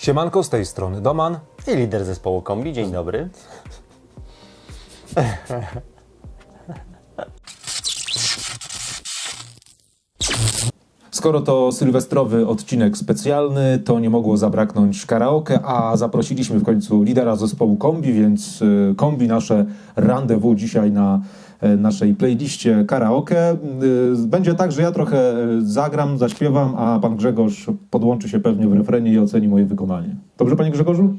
Siemanko, z tej strony Doman. I lider zespołu kombi, dzień dobry. Skoro to sylwestrowy odcinek specjalny, to nie mogło zabraknąć karaoke, a zaprosiliśmy w końcu lidera zespołu Kombi, więc y, Kombi nasze rendezvous dzisiaj na naszej playliście karaoke. Y, Będzie tak, że ja trochę zagram, zaśpiewam, a pan Grzegorz podłączy się pewnie w refrenie i oceni moje wykonanie. Dobrze, panie Grzegorzu?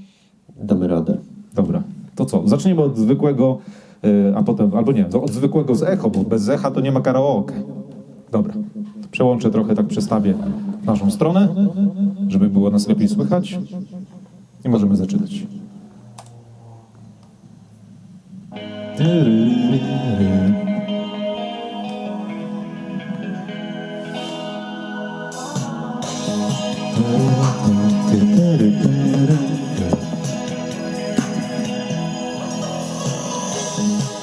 Damy radę. Dobra. To co? Zaczniemy od zwykłego, y, a potem, albo nie, od zwykłego z echo, bo bez echa to nie ma karaoke. Dobra. Przełączę trochę, tak przestawię naszą stronę, żeby było nas lepiej słychać. I możemy zaczynać.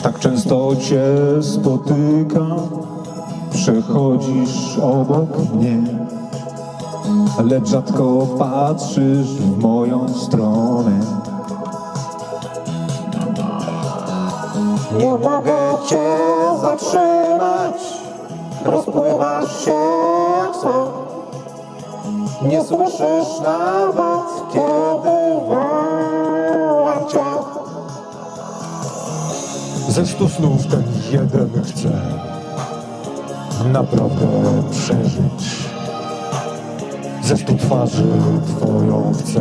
Tak często cię spotykam, przechodzisz obok mnie, lecz rzadko patrzysz w moją stronę. Nie mogę cię zatrzymać. Rozpływasz się jak sen Nie słyszysz nawet kiedy wołam cię. Ze stu snów ten jeden chce naprawdę przeżyć. Ze stu twarzy twoją chcę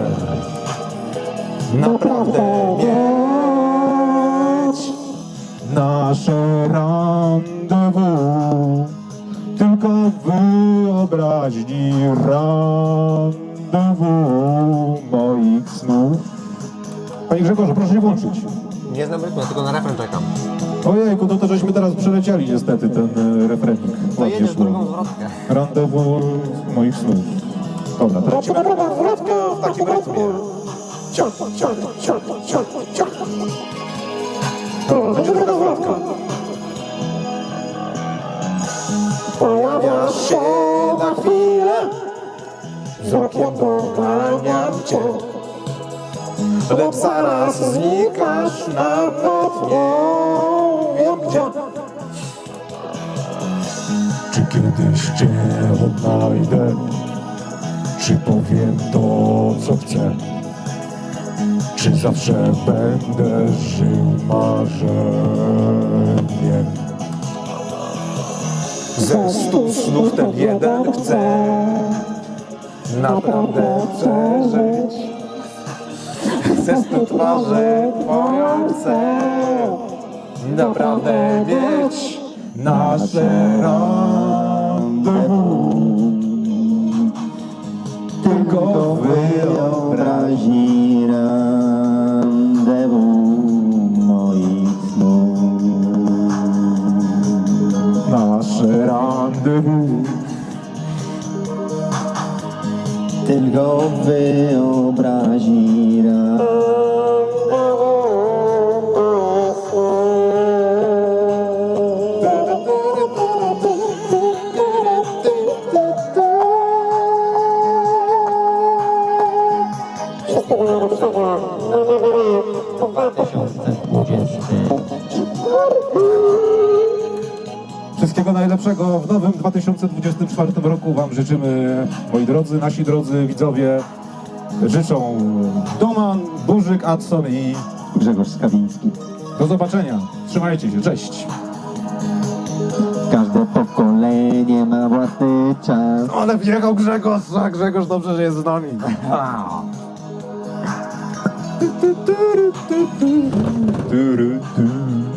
naprawdę mieć nasze rendezvous. Tylko wyobraźni rendezvous moich snów. Panie Grzegorzu, proszę się włączyć. Nie znam rytmu, tylko na refren czekam. Ojejku, no to żeśmy teraz przelecieli niestety ten e, refrenik. To Ładnie jedziesz szło. drugą zwrotkę. Rendezvous moich snów. Dobra, teraz Lecimy drugą zwrotkę w takim rytmie Ciach, ciach, ciach, ciach, ciach Będzie druga zwrotka Pojawiasz się na chwilę Wzrokiem doganiam cię Lecz zaraz znikasz nawet nie wiem gdzie Czy kiedyś cię odnajdę? Czy powiem to, co chcę? Czy zawsze będę żył marzeniem? Ze stu snów ten jeden chce naprawdę przeżyć. Ze stu twarzy twoją chcę naprawdę mieć Nasze rendezvous Tylko w Nasze rendezvous Tylko w wyobraźni Wszystkiego najlepszego w nowym 2024 roku Wam życzymy, moi drodzy, nasi drodzy widzowie. Życzą Doman, Burzyk, Adson i Grzegorz Skawiński. do zobaczenia. Trzymajcie się, cześć. Każde pokolenie ma własny czas. Ale wjechał Grzegorz, a Grzegorz dobrze, że jest z nami.